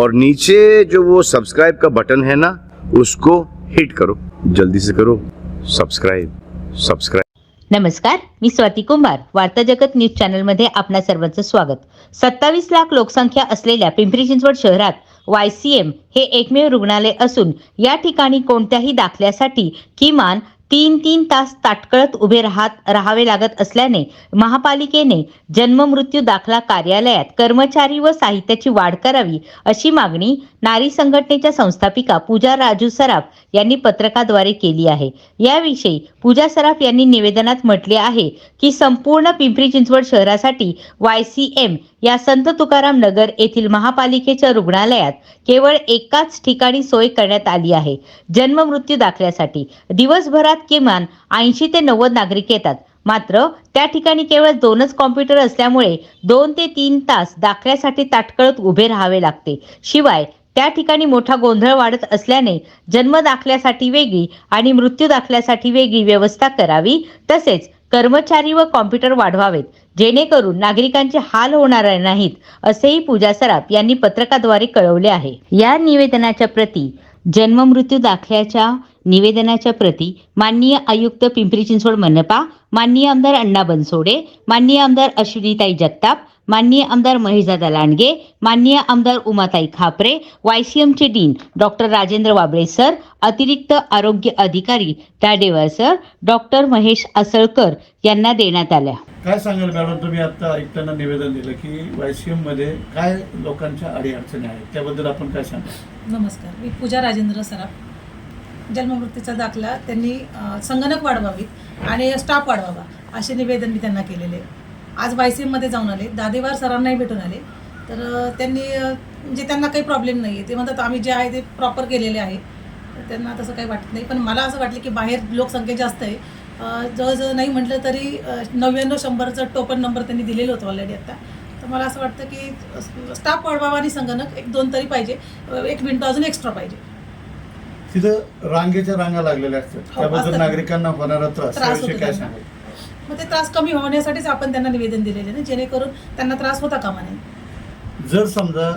और नीचे जो वो सब्सक्राइब का बटन है ना उसको हिट करो। जल्दी से करो। सब्सक्राइब सब्सक्राइब नमस्कार मी स्वाती कुंभार वार्ता जगत न्यूज चॅनलमध्ये आपणा सर्वांचं स्वागत. सत्तावीस लाख लोकसंख्या असलेल्या पिंपरी चिंचवड शहरात वाय सी एम हे एकमेव रुग्णालय असून या ठिकाणी कोणत्याही दाखल्यासाठी किमान तीन तीन तास ताटकळत उभे राहत राहावे लागत असल्याने महापालिकेने जन्म मृत्यू दाखला कार्यालयात कर्मचारी व साहित्याची वाढ करावी अशी मागणी नारी संघटनेच्या संस्थापिका पूजा राजू सराफ यांनी पत्रकाद्वारे केली आहे. याविषयी पूजा सराफ यांनी निवेदनात म्हटले आहे की संपूर्ण पिंपरी चिंचवड शहरासाठी वाय सी एम या संत तुकाराम नगर येथील महापालिकेच्या रुग्णालयात केवळ एकाच ठिकाणी सोय करण्यात आली आहे. जन्म मृत्यू दाखल्यासाठी दिवसभरात किमान ऐंशी ते नव्वद नागरिक येतात. मात्र त्या ठिकाणी केवळ दोनच कॉम्प्युटर असल्यामुळे दोन ते तीन तास दाखल्यासाठी ताटकळत उभे राहावे लागते. शिवाय त्या ठिकाणी मोठा गोंधळ वाढत असल्याने जन्म दाखल्यासाठी वेगळी आणि मृत्यू दाखल्यासाठी वेगळी व्यवस्था करावी तसेच कर्मचारी व कॉम्प्युटर वाढवावेत जेणेकरून नागरिकांचे हाल होणार नाहीत असेही पूजा सराफ यांनी पत्रकाद्वारे कळवले आहे. या निवेदनाच्या प्रती जन्म मृत्यू दाखल्याच्या निवेदनाच्या प्रती माननीय आयुक्त पिंपरी चिंचवड मनपा माननीय आमदार अण्णा बनसोडे माननीय आमदार अश्विनीताई जगताप माननीय आमदार महेशदादा लांडगे माननीय आमदार Umatai Khapre वायसीएमचे dean doctor Rajendra Wable sir अतिरिक्त आरोग्य अधिकारी ताडेवार सर डॉक्टर महेश असळकर यांना देण्यात आल्या. काय सांगाल मॅडम? तुम्ही आता ऐकताना निवेदन दिलं की वायसीएममध्ये काय लोकांच्या अडीअडचणी आहेत? त्याबद्दल आपण काय सांगाल? नमस्कार. मी पूजा राजेंद्र सराफ. जन्ममृत्यूचा दाखला त्यांनी संगणक वाढवावीत आणि स्टाफ वाढवावा असे निवेदन मी त्यांना केलेले. आहे. आज वायसीएममध्ये जाऊन आले दादेवार सरांनाही भेटून आले. तर त्यांनी म्हणजे त्यांना काही प्रॉब्लेम नाही आहे ते म्हणतात आम्ही जे आहे ते प्रॉपर केलेले आहे. त्यांना तसं काही वाटत नाही. पण मला असं वाटलं की बाहेर लोकसंख्या जास्त आहे. जवळजवळ नाही म्हटलं तरी नव्याण्णव शंभरचं टोकन नंबर त्यांनी दिलेलं होतं ऑलरेडी आता. तर मला असं वाटतं की स्टाफ वाढवावा आणि संगणक एक दोन तरी पाहिजे. एक मिनटं अजून एक्स्ट्रा पाहिजे. तिथं रांगेच्या रांगा लागलेल्या असतात. हो, त्याबद्दल. नागरिकांना होणारा त्रास. त्रास याविषयी होतो काय. सांगाल? मग ते त्रास कमी होण्यासाठीच आपण त्यांना निवेदन दिलेले ना जेणेकरून त्यांना त्रास होता कामा नये. जर समजा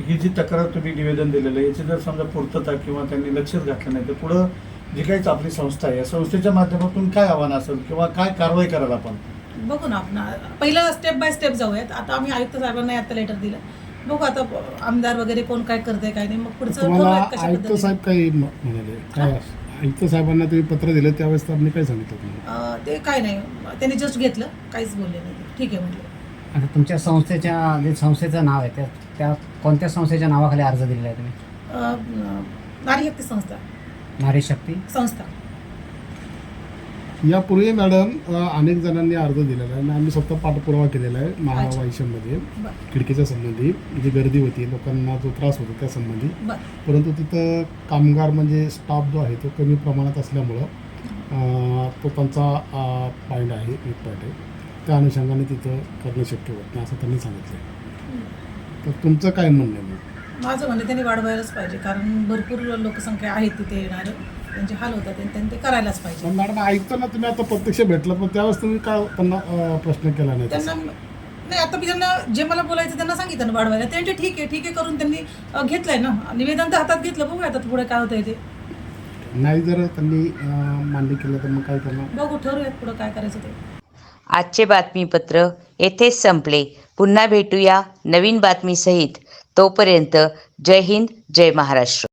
ही जी तक्रार तुम्ही निवेदन दिलेलं आहे याची जर समजा पूर्तता किंवा त्यांनी लक्षच घातलं नाही तर पुढं जी काही आपली संस्था आहे या संस्थेच्या माध्यमातून काय आव्हान असेल किंवा काय कारवाई कराल आपण? बघू ना आपण पहिलं स्टेप बाय स्टेप जाऊयात. आता आम्ही आयुक्त साहेबांना आता लेटर दिलं. बघू आता आमदार वगैरे कोण काय करते काय नाही. मग पुढचं कशा आयुक्त. साहेब काही म्हणाले. काय आयुक्त साहेबांना तुम्ही पत्र दिलं त्यावेळेस त्यांनी काय सांगितलं तुम्हाला? अं, ते काय नाही. त्यांनी जस्ट घेतलं. काहीच बोलले नाही. ते. ठीक आहे म्हटलं. आता तुमच्या संस्थेच्या जे संस्थेचं नाव आहे त्या त्या कोणत्या संस्थेच्या नावाखाली अर्ज दिलेला आहे तुम्ही? अं, नारी शक्ती संस्था. नारी शक्ती? संस्था. यापूर्वी मॅडम अनेक जणांनी अर्ज दिलेला आहे आणि आम्ही स्वतः पाठपुरावा केलेला आहे अच्छा. महावायशमध्ये बरं. खिडकीच्या संबंधी जी गर्दी होती लोकांना जो त्रास होतो त्या संबंधी. बरं. परंतु तिथं कामगार म्हणजे स्टाफ जो आहे तो कमी प्रमाणात असल्यामुळं अ, तो त्यांचा पॉईंट आहे एक पॉईंट आहे. त्या अनुषंगाने तिथं करणं शक्य होत नाही असं त्यांनी सांगितलं तर तुमचं काय म्हणणं आहे मग? माझं म्हणणं त्यांनी वाढवायलाच पाहिजे कारण भरपूर लोकसंख्या आहे तिथे येणार. त्यांचे हाल होतात आणि त्यांनी ते करायलाच पाहिजे. पण मॅडम ऐकताना तुम्ही आता प्रत्यक्ष भेटलं पण त्यावेळेस तुम्ही काय त्यांना अ, प्रश्न केला नाही त्यांना तसा? नाही आता मी त्यांना जे मला बोलायचं त्यांना सांगितलं ना वाढवायला. त्यांचे ठीक आहे ठीक आहे करून त्यांनी अ, घेतलंय ना. निवेदन तर हातात घेतलं बघूया आता पुढे काय होतंय ते. नाही जर त्यांनी अ, मान्य केलं तर मग काय करणार? बघू ठरवूयात पुढं काय करायचं ते. आजचे बातमीपत्र येथेच संपले. पुन्हा भेटूया नवीन बातमीसहित. तोपर्यंत जय हिंद जय महाराष्ट्र.